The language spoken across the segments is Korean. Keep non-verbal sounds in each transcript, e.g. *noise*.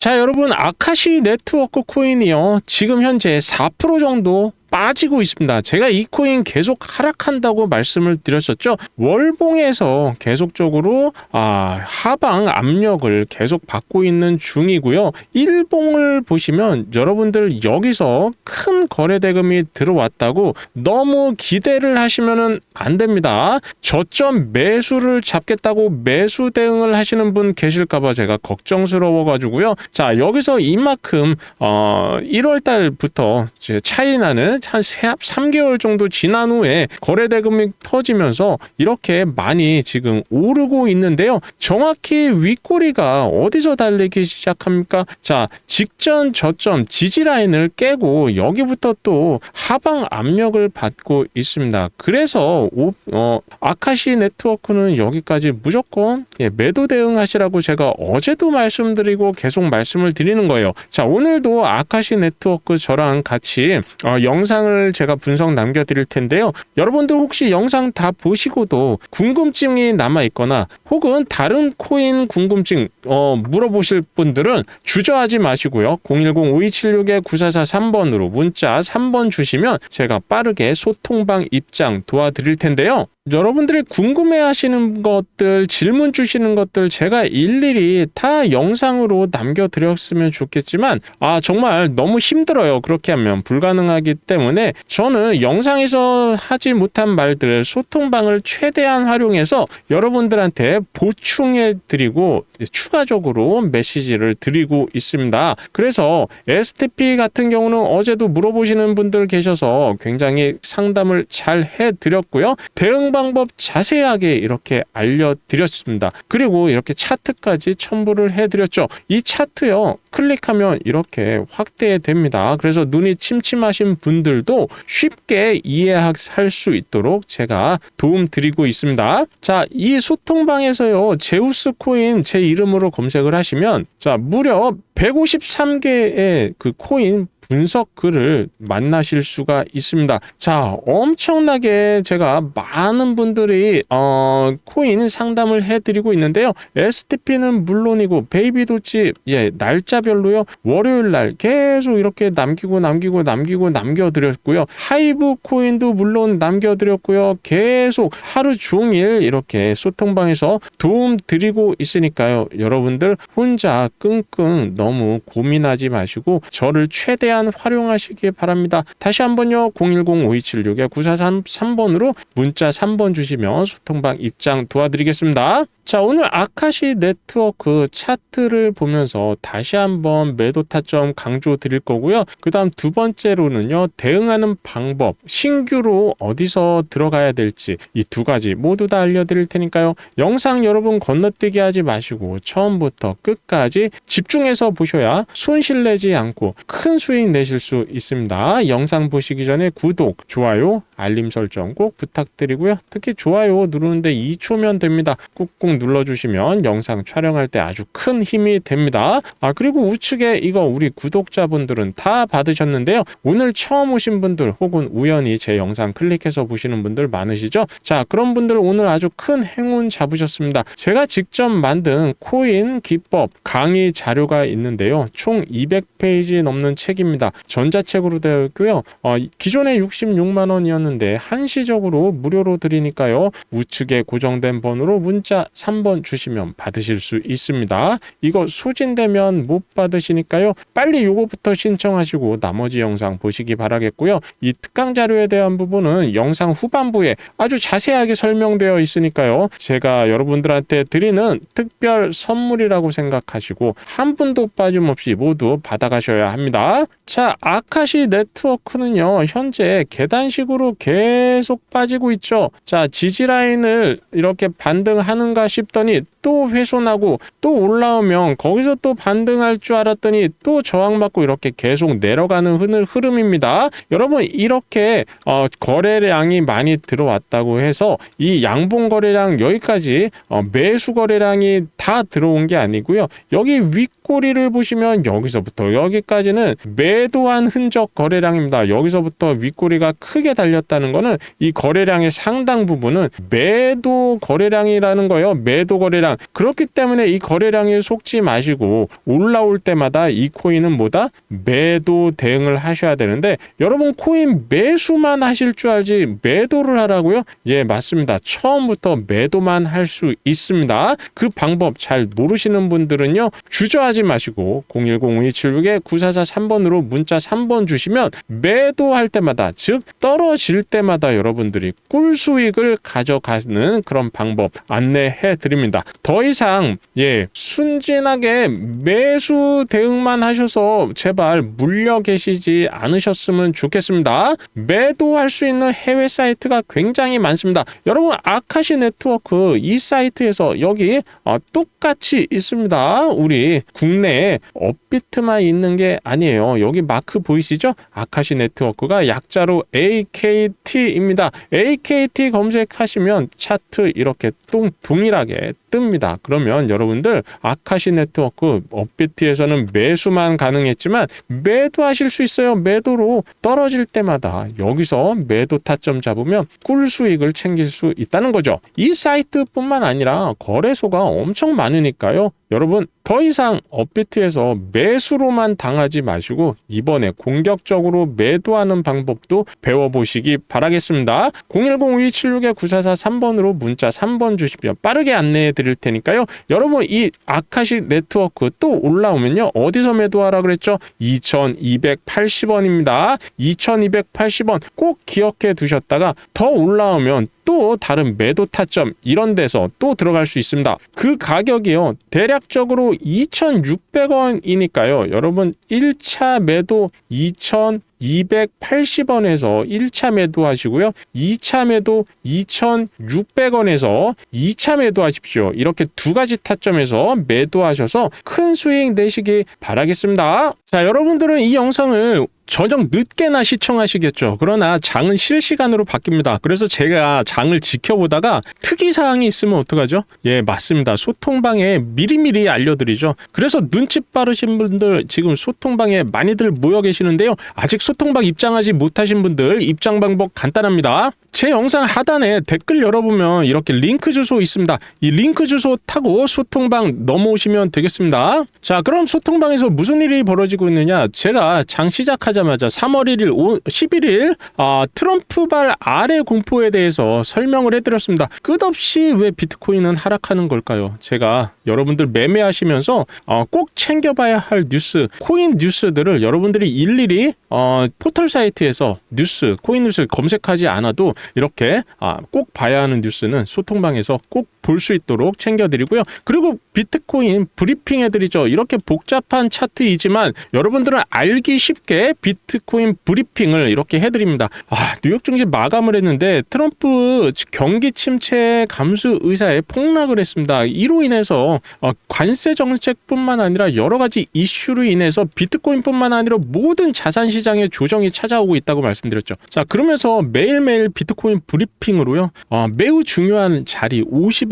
자, 여러분, 아카시 네트워크 코인이요. 지금 현재 4% 정도 빠지고 있습니다. 제가 이 코인 계속 하락한다고 말씀을 드렸었죠. 월봉에서 계속적으로 아, 하방 압력을 계속 받고 있는 중이고요. 일봉을 보시면 여러분들 여기서 큰 거래 대금이 들어왔다고 너무 기대를 하시면은 안 됩니다. 저점 매수를 잡겠다고 매수 대응을 하시는 분 계실까봐 제가 걱정스러워 가지고요. 자, 여기서 이만큼 어 1월 달부터 차이 나는 한 3개월 정도 지난 후에 거래 대금이 터지면서 이렇게 많이 지금 오르고 있는데요. 정확히 윗꼬리가 어디서 달리기 시작합니까? 자, 직전 저점 지지 라인을 깨고 여기부터 또 하방 압력을 받고 있습니다. 그래서 오, 어, 아카시 네트워크는 여기까지 무조건 예, 매도 대응하시라고 제가 어제도 말씀드리고 계속 말씀을 드리는 거예요. 자, 오늘도 아카시 네트워크 저랑 같이 어, 영상 을 제가 분석 남겨드릴 텐데요. 여러분들 혹시 영상 다 보시고도 궁금증이 남아 있거나 혹은 다른 코인 궁금증 어, 물어보실 분들은 주저하지 마시고요. 010-5276-9443번으로 문자 3번 주시면 제가 빠르게 소통방 입장 도와드릴 텐데요. 여러분들이 궁금해 하시는 것들, 질문 주시는 것들 제가 일일이 다 영상으로 남겨드렸으면 좋겠지만, 아, 정말 너무 힘들어요. 그렇게 하면 불가능하기 때문에 저는 영상에서 하지 못한 말들, 소통방을 최대한 활용해서 여러분들한테 보충해 드리고 추가적으로 메시지를 드리고 있습니다. 그래서 STP 같은 경우는 어제도 물어보시는 분들 계셔서 굉장히 상담을 잘 해 드렸고요. 대응 방법 자세하게 이렇게 알려드렸습니다. 그리고 이렇게 차트까지 첨부를 해드렸죠. 이 차트요. 클릭하면 이렇게 확대됩니다. 그래서 눈이 침침하신 분들도 쉽게 이해할 수 있도록 제가 도움 드리고 있습니다. 자, 이 소통방에서요. 제우스 코인 제 이름으로 검색을 하시면 자, 무려 153개의 그 코인 분석 글을 만나실 수가 있습니다. 자, 엄청나게 제가 많은 분들이 어, 코인 상담을 해드리고 있는데요. STP는 물론이고 베이비도치 예 날짜별로요. 월요일 날 계속 이렇게 남기고 남기고 남기고 남겨드렸고요. 하이브 코인도 물론 남겨드렸고요. 계속 하루 종일 이렇게 소통방에서 도움 드리고 있으니까요. 여러분들 혼자 끙끙 너무 고민하지 마시고 저를 최대한 활용하시기 바랍니다. 다시 한번요. 010-5276-9433번으로 문자 3번 주시면 소통방 입장 도와드리겠습니다. 자, 오늘 아카시 네트워크 차트를 보면서 다시 한번 매도 타점 강조 드릴 거고요. 그 다음 두 번째로는요, 대응하는 방법, 신규로 어디서 들어가야 될지 이 두 가지 모두 다 알려드릴 테니까요. 영상 여러분 건너뛰기 하지 마시고 처음부터 끝까지 집중해서 보셔야 손실 내지 않고 큰 수익 내실 수 있습니다. 영상 보시기 전에 구독, 좋아요, 알림 설정 꼭 부탁드리고요. 특히 좋아요 누르는데 2초면 됩니다. 꾹꾹 눌러주시면 영상 촬영할 때 아주 큰 힘이 됩니다. 아 그리고 우측에 이거 우리 구독자분들은 다 받으셨는데요. 오늘 처음 오신 분들 혹은 우연히 제 영상 클릭해서 보시는 분들 많으시죠? 자 그런 분들 오늘 아주 큰 행운 잡으셨습니다. 제가 직접 만든 코인 기법 강의 자료가 있는데요. 총 200페이지 넘는 책입니다. 전자책으로 되어 있고요. 어, 기존에 66만 원이었는데 한시적으로 무료로 드리니까요. 우측에 고정된 번호로 문자 3번 주시면 받으실 수 있습니다. 이거 소진되면 못 받으시니까요. 빨리 요거부터 신청하시고 나머지 영상 보시기 바라겠고요. 이 특강 자료에 대한 부분은 영상 후반부에 아주 자세하게 설명되어 있으니까요. 제가 여러분들한테 드리는 특별 선물이라고 생각하시고 한 분도 빠짐없이 모두 받아가셔야 합니다. 자, 아카시 네트워크는요. 현재 계단식으로 계속 빠지고 있죠. 자, 지지라인을 이렇게 반등하는가 싶더니 또 훼손하고 또 올라오면 거기서 또 반등할 줄 알았더니 또 저항받고 이렇게 계속 내려가는 흐름입니다. 여러분 이렇게 어, 거래량이 많이 들어왔다고 해서 이 양봉 거래량 여기까지 어, 매수 거래량이 다 들어온 게 아니고요. 여기 윗 윗꼬리를 보시면 여기서부터 여기까지는 매도한 흔적 거래량입니다. 여기서부터 윗꼬리가 크게 달렸다는 거는 이 거래량의 상당 부분은 매도 거래량이라는 거예요. 매도 거래량. 그렇기 때문에 이 거래량에 속지 마시고 올라올 때마다 이 코인은 뭐다? 매도 대응을 하셔야 되는데 여러분 코인 매수만 하실 줄 알지 매도를 하라고요? 예, 맞습니다. 처음부터 매도만 할 수 있습니다. 그 방법 잘 모르시는 분들은요. 주저하지 마시고 010-5276-9443번으로 문자 3번 주시면 매도할 때마다 즉 떨어질 때마다 여러분들이 꿀 수익을 가져가는 그런 방법 안내해 드립니다. 더 이상 예, 순진하게 매수 대응만 하셔서 제발 물려 계시지 않으셨으면 좋겠습니다. 매도할 수 있는 해외 사이트가 굉장히 많습니다. 여러분 아카시 네트워크 이 사이트에서 여기 어, 똑같이 있습니다. 우리 국 내에 업비트만 있는 게 아니에요. 여기 마크 보이시죠? 아카시 네트워크가 약자로 AKT입니다. AKT 검색하시면 차트 이렇게 동, 동일하게 뜹니다. 그러면 여러분들 아카시 네트워크 업비트에서는 매수만 가능했지만 매도하실 수 있어요. 매도로 떨어질 때마다 여기서 매도 타점 잡으면 꿀 수익을 챙길 수 있다는 거죠. 이 사이트뿐만 아니라 거래소가 엄청 많으니까요. 여러분 더 이상 업비트에서 매수로만 당하지 마시고 이번에 공격적으로 매도하는 방법도 배워보시기 바라겠습니다. 010-5276-9443번으로 문자 3번 주시면 빠르게 안내해 드릴 테니까요. 여러분 이 아카시 네트워크 또 올라오면요. 어디서 매도하라 그랬죠? 2280원입니다. 2280원 꼭 기억해 두셨다가 더 올라오면 또 다른 매도 타점 이런 데서 또 들어갈 수 있습니다. 그 가격이요. 대략적으로 2,600원이니까요. 여러분 1차 매도 2,280원 에서 1차 매도 하시고요. 2차 매도 2,600원에서 2차 매도 하십시오. 이렇게 두 가지 타점에서 매도하셔서 큰 수익 내시기 바라겠습니다. 자, 여러분들은 이 영상을 저녁 늦게나 시청하시겠죠. 그러나 장은 실시간으로 바뀝니다. 그래서 제가 장을 지켜보다가 특이 사항이 있으면 어떡하죠? 예, 맞습니다. 소통방에 미리미리 알려드리죠. 그래서 눈치 빠르신 분들 지금 소통방에 많이들 모여 계시는데요. 아직 소통방 입장하지 못하신 분들 입장 방법 간단합니다. 제 영상 하단에 댓글 열어보면 이렇게 링크 주소 있습니다. 이 링크 주소 타고 소통방 넘어오시면 되겠습니다. 자, 그럼 소통방에서 무슨 일이 벌어지고 있느냐? 제가 장 시작하자마자 3월 1일, 5, 11일 아, 트럼프발 아래 공포에 대해서 설명을 해드렸습니다. 끝없이 왜 비트코인은 하락하는 걸까요? 제가 여러분들 매매하시면서 어, 꼭 챙겨봐야 할 뉴스, 코인 뉴스들을 여러분들이 일일이 어, 포털 사이트에서 뉴스, 코인 뉴스 검색하지 않아도 이렇게 아, 꼭 봐야 하는 뉴스는 소통방에서 꼭 볼 수 있도록 챙겨드리고요. 그리고 비트코인 브리핑 해드리죠. 이렇게 복잡한 차트이지만 여러분들은 알기 쉽게 비트코인 브리핑을 이렇게 해드립니다. 아, 뉴욕 증시 마감을 했는데 트럼프 경기 침체 감수 의사에 폭락을 했습니다. 이로 인해서 어, 관세 정책뿐만 아니라 여러 가지 이슈로 인해서 비트코인뿐만 아니라 모든 자산 시장의 조정이 찾아오고 있다고 말씀드렸죠. 자, 그러면서 매일매일 비트코인 브리핑으로요. 어, 매우 중요한 자리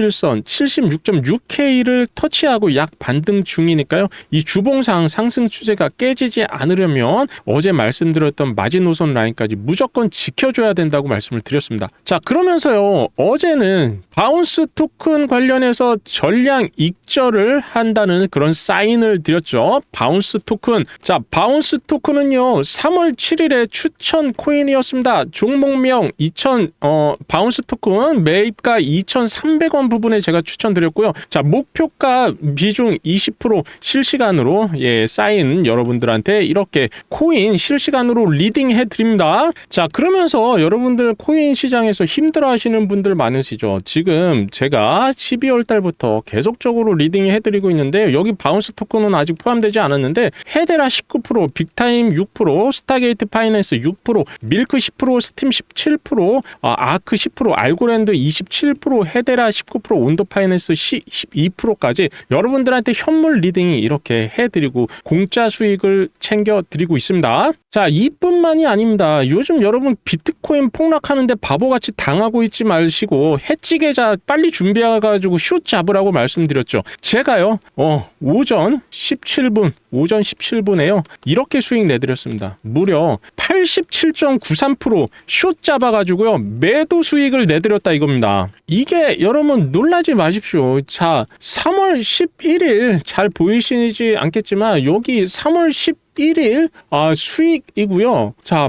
51선 76.6K를 터치하고 약 반등 중이니까요. 이 주봉상 상승 추세가 깨지지 않으려면 어제 말씀드렸던 마지노선 라인까지 무조건 지켜줘야 된다고 말씀을 드렸습니다. 자, 그러면서요. 어제는 바운스 토큰 관련해서 전량 익절을 한다는 그런 사인을 드렸죠. 바운스 토큰. 자, 바운스 토큰은요. 3월 7일에 추천 코인이었습니다. 종목명 2000 어, 바운스 토큰 매입가 2,300원 부분에 제가 추천드렸고요. 자, 목표가 비중 20% 실시간으로 예, 사인 여러분들한테 이렇게 코인 실시간으로 리딩 해 드립니다. 자, 그러면서 여러분들 코인 시장에서 힘들어 하시는 분들 많으시죠. 지금 제가 12월 달부터 계속적으로 리딩 해 드리고 있는데 여기 바운스 토큰은 아직 포함되지 않았는데 헤데라 19%, 빅타임 6%, 스타게이트 파이낸스 6%, 밀크 10%, 스팀 17%, 아, 아크 10%, 알고랜드 27%, 헤데라 19% 19% 온도 파이낸스 12%까지 여러분들한테 현물 리딩이 이렇게 해드리고 공짜 수익을 챙겨드리고 있습니다. 자, 이뿐만이 아닙니다. 요즘 여러분 비트코인 폭락하는데 바보같이 당하고 있지 마시고 해치 계좌 빨리 준비해가지고 숏 잡으라고 말씀드렸죠. 제가요, 어, 오전 17분, 오전 17분에요. 이렇게 수익 내드렸습니다. 무려 87.93%숏 잡아가지고요. 매도 수익을 내드렸다 이겁니다. 이게 여러분 놀라지 마십시오. 자, 3월 11일 잘 보이시지 않겠지만 여기 3월 11일 아, 수익이고요. 자,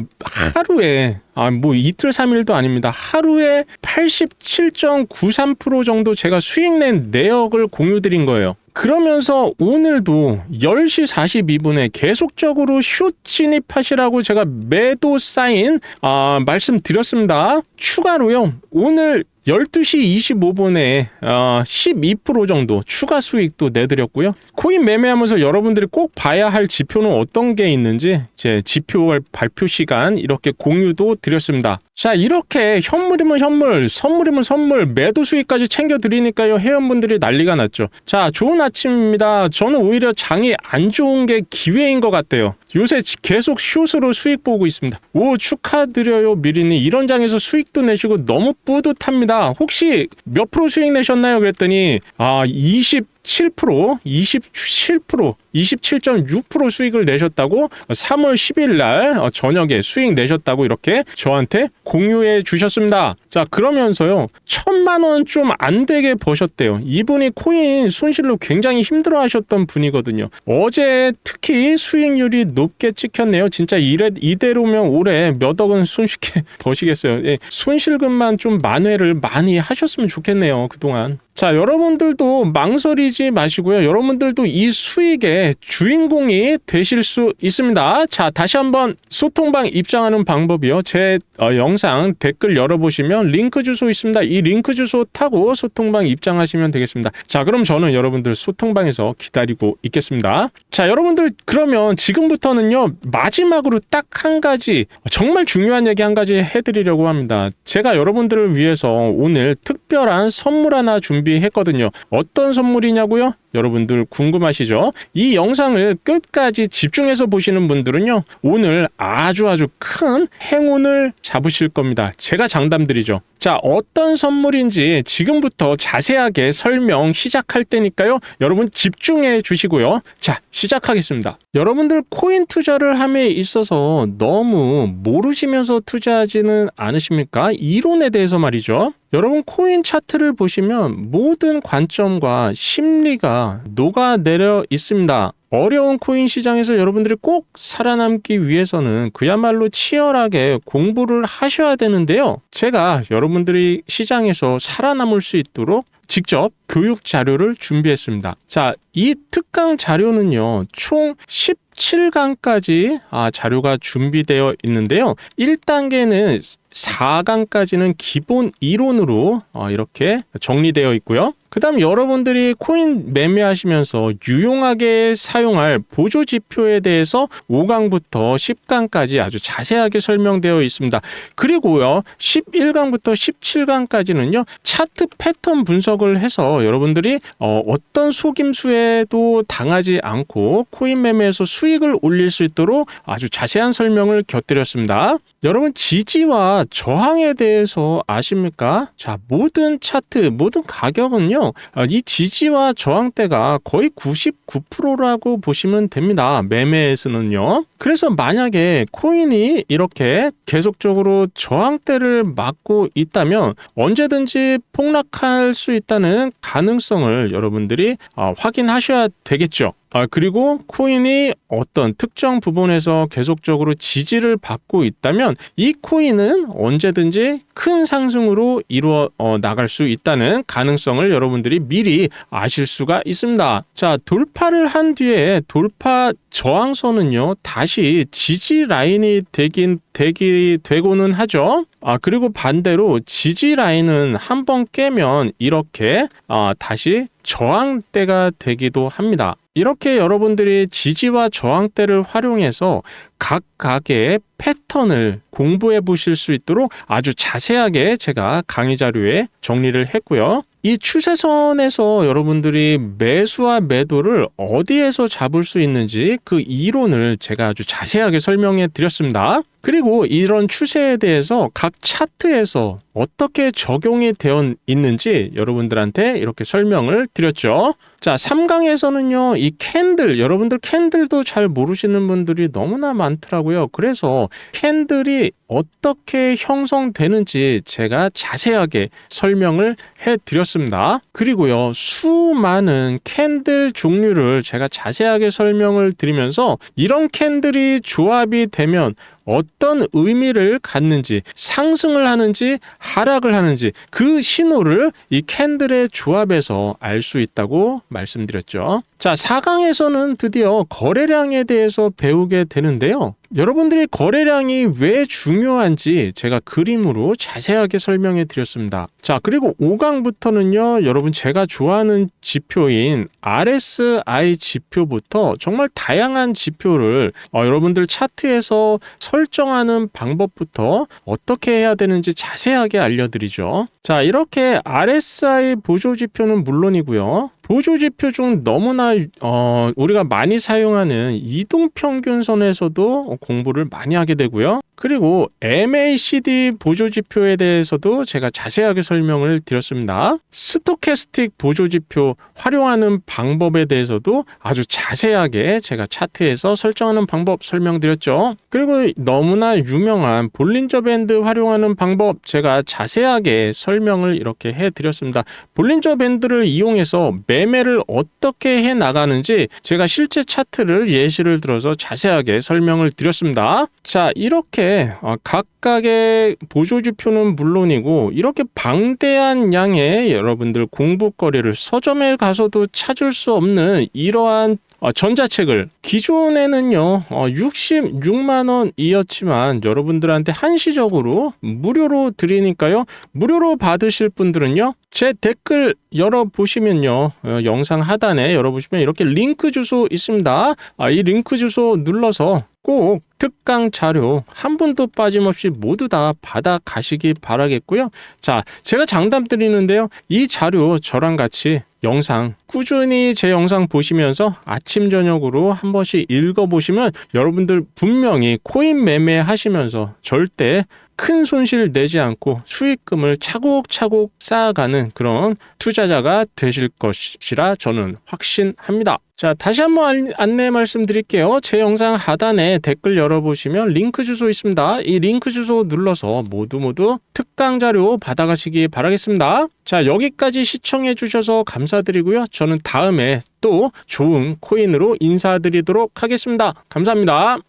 하루에 아, 뭐 이틀 3일도 아닙니다. 하루에 87.93% 정도 제가 수익 낸 내역을 공유 드린 거예요. 그러면서 오늘도 10시 42분에 계속적으로 숏 진입하시라고 제가 매도 사인 아, 말씀드렸습니다. 추가로요. 오늘 12시 25분에 어, 12% 정도 추가 수익도 내드렸고요. 코인 매매하면서 여러분들이 꼭 봐야 할 지표는 어떤 게 있는지 제 지표 발표 시간 이렇게 공유도 드렸습니다. 자 이렇게 현물이면 현물, 선물이면 선물, 매도 수익까지 챙겨드리니까요 회원분들이 난리가 났죠. 자 좋은 아침입니다. 저는 오히려 장이 안 좋은 게 기회인 것 같아요. 요새 계속 숏으로 수익 보고 있습니다. 오 축하드려요 미리니 이런 장에서 수익도 내시고 너무 뿌듯합니다. 혹시 몇 프로 수익 내셨나요? 그랬더니 아 20. 7%, 27%, 27.6% 수익을 내셨다고 3월 10일 날 어, 저녁에 수익 내셨다고 이렇게 저한테 공유해 주셨습니다. 자, 그러면서요. 천만 원 좀 안 되게 버셨대요. 이분이 코인 손실로 굉장히 힘들어 하셨던 분이거든요. 어제 특히 수익률이 높게 찍혔네요. 진짜 이래, 이대로면 올해 몇 억은 손쉽게 *laughs* 버시겠어요. 예, 손실금만 좀 만회를 많이 하셨으면 좋겠네요. 그동안. 자, 여러분들도 망설이지 마시고요. 여러분들도 이 수익의 주인공이 되실 수 있습니다. 자, 다시 한번 소통방 입장하는 방법이요. 제 어, 영상 댓글 열어보시면 링크 주소 있습니다. 이 링크 주소 타고 소통방 입장하시면 되겠습니다. 자, 그럼 저는 여러분들 소통방에서 기다리고 있겠습니다. 자, 여러분들 그러면 지금부터는요. 마지막으로 딱 한 가지 정말 중요한 얘기 한 가지 해드리려고 합니다. 제가 여러분들을 위해서 오늘 특별한 선물 하나 준비 했거든요. 어떤 선물이냐고요? 여러분들 궁금하시죠? 이 영상을 끝까지 집중해서 보시는 분들은요, 오늘 아주 아주 큰 행운을 잡으실 겁니다. 제가 장담드리죠. 자, 어떤 선물인지 지금부터 자세하게 설명 시작할 테니까요. 여러분 집중해 주시고요. 자, 시작하겠습니다. 여러분들 코인 투자를 함에 있어서 너무 모르시면서 투자하지는 않으십니까? 이론에 대해서 말이죠. 여러분 코인 차트를 보시면 모든 관점과 심리가 녹아내려 있습니다. 어려운 코인 시장에서 여러분들이 꼭 살아남기 위해서는 그야말로 치열하게 공부를 하셔야 되는데요. 제가 여러분들이 시장에서 살아남을 수 있도록 직접 교육 자료를 준비했습니다. 자, 이 특강 자료는요, 총 17강까지 아, 자료가 준비되어 있는데요. 1단계는 4강까지는 기본 이론으로 어, 이렇게 정리되어 있고요. 그 다음 여러분들이 코인 매매하시면서 유용하게 사용할 보조 지표에 대해서 5강부터 10강까지 아주 자세하게 설명되어 있습니다. 그리고요, 11강부터 17강까지는요, 차트 패턴 분석을 해서 여러분들이 어, 어떤 속임수에도 당하지 않고 코인 매매에서 수익을 올릴 수 있도록 아주 자세한 설명을 곁들였습니다. 여러분 지지와 저항에 대해서 아십니까? 자, 모든 차트, 모든 가격은요, 어, 이 지지와 저항대가 거의 99%라고 보시면 됩니다. 매매에서는요. 그래서 만약에 코인이 이렇게 계속적으로 저항대를 맞고 있다면 언제든지 폭락할 수 있다는 가능성을 여러분들이 어, 확인하셔야 되겠죠. 아, 그리고 코인이 어떤 특정 부분에서 계속적으로 지지를 받고 있다면 이 코인은 언제든지 큰 상승으로 이루어 어, 나갈 수 있다는 가능성을 여러분들이 미리 아실 수가 있습니다. 자, 돌파를 한 뒤에 돌파 저항선은요, 다시 지지 라인이 되긴 되기 되고는 하죠. 아, 그리고 반대로 지지 라인은 한 번 깨면 이렇게 아, 다시 저항대가 되기도 합니다. 이렇게 여러분들이 지지와 저항대를 활용해서 각 가게의 패턴을 공부해 보실 수 있도록 아주 자세하게 제가 강의 자료에 정리를 했고요. 이 추세선에서 여러분들이 매수와 매도를 어디에서 잡을 수 있는지 그 이론을 제가 아주 자세하게 설명해 드렸습니다. 그리고 이런 추세에 대해서 각 차트에서 어떻게 적용이 되어 있는지 여러분들한테 이렇게 설명을 드렸죠. 자, 3강에서는요, 이 캔들, 여러분들 캔들도 잘 모르시는 분들이 너무나 많 더라고요. 그래서 캔들이 어떻게 형성되는지 제가 자세하게 설명을 해 드렸습니다. 그리고요, 수많은 캔들 종류를 제가 자세하게 설명을 드리면서 이런 캔들이 조합이 되면 어떤 의미를 갖는지 상승을 하는지 하락을 하는지 그 신호를 이 캔들의 조합에서 알 수 있다고 말씀드렸죠. 자, 4강에서는 드디어 거래량에 대해서 배우게 되는데요. 여러분들이 거래량이 왜 중요한지 제가 그림으로 자세하게 설명해 드렸습니다. 자, 그리고 5강부터는요, 여러분 제가 좋아하는 지표인 RSI 지표부터 정말 다양한 지표를 어, 여러분들 차트에서 설정하는 방법부터 어떻게 해야 되는지 자세하게 알려드리죠. 자, 이렇게 RSI 보조 지표는 물론이고요. 보조 지표 중 너무나 어, 우리가 많이 사용하는 이동 평균선에서도 공부를 많이 하게 되고요. 그리고 MACD 보조 지표에 대해서도 제가 자세하게 설명을 드렸습니다. 스토캐스틱 보조 지표 활용하는 방법에 대해서도 아주 자세하게 제가 차트에서 설정하는 방법 설명드렸죠. 그리고 너무나 유명한 볼린저 밴드 활용하는 방법 제가 자세하게 설명을 이렇게 해 드렸습니다. 볼린저 밴드를 이용해서 매 매를 어떻게 해 나가는지 제가 실제 차트를 예시를 들어서 자세하게 설명을 드렸습니다. 자, 이렇게 어, 각각의 보조지표는 물론이고 이렇게 방대한 양의 여러분들 공부거리를 서점에 가서도 찾을 수 없는 이러한 어, 전자책을 기존에는요 어, 66만 원이었지만 여러분들한테 한시적으로 무료로 드리니까요. 무료로 받으실 분들은요 제 댓글 열어 보시면요 어, 영상 하단에 열어 보시면 이렇게 링크 주소 있습니다. 아, 이 링크 주소 눌러서 꼭 특강 자료 한 분도 빠짐없이 모두 다 받아 가시기 바라겠고요. 자, 제가 장담 드리는데요. 이 자료 저랑 같이 영상 꾸준히 제 영상 보시면서 아침 저녁으로 한 번씩 읽어 보시면 여러분들 분명히 코인 매매 하시면서 절대 큰 손실 내지 않고 수익금을 차곡차곡 쌓아가는 그런 투자자가 되실 것이라 저는 확신합니다. 자, 다시 한번 안- 안내 말씀드릴게요. 제 영상 하단에 댓글 열어보시면 링크 주소 있습니다. 이 링크 주소 눌러서 모두 모두 특강 자료 받아가시기 바라겠습니다. 자, 여기까지 시청해주셔서 감사드리고요. 저는 다음에 또 좋은 코인으로 인사드리도록 하겠습니다. 감사합니다.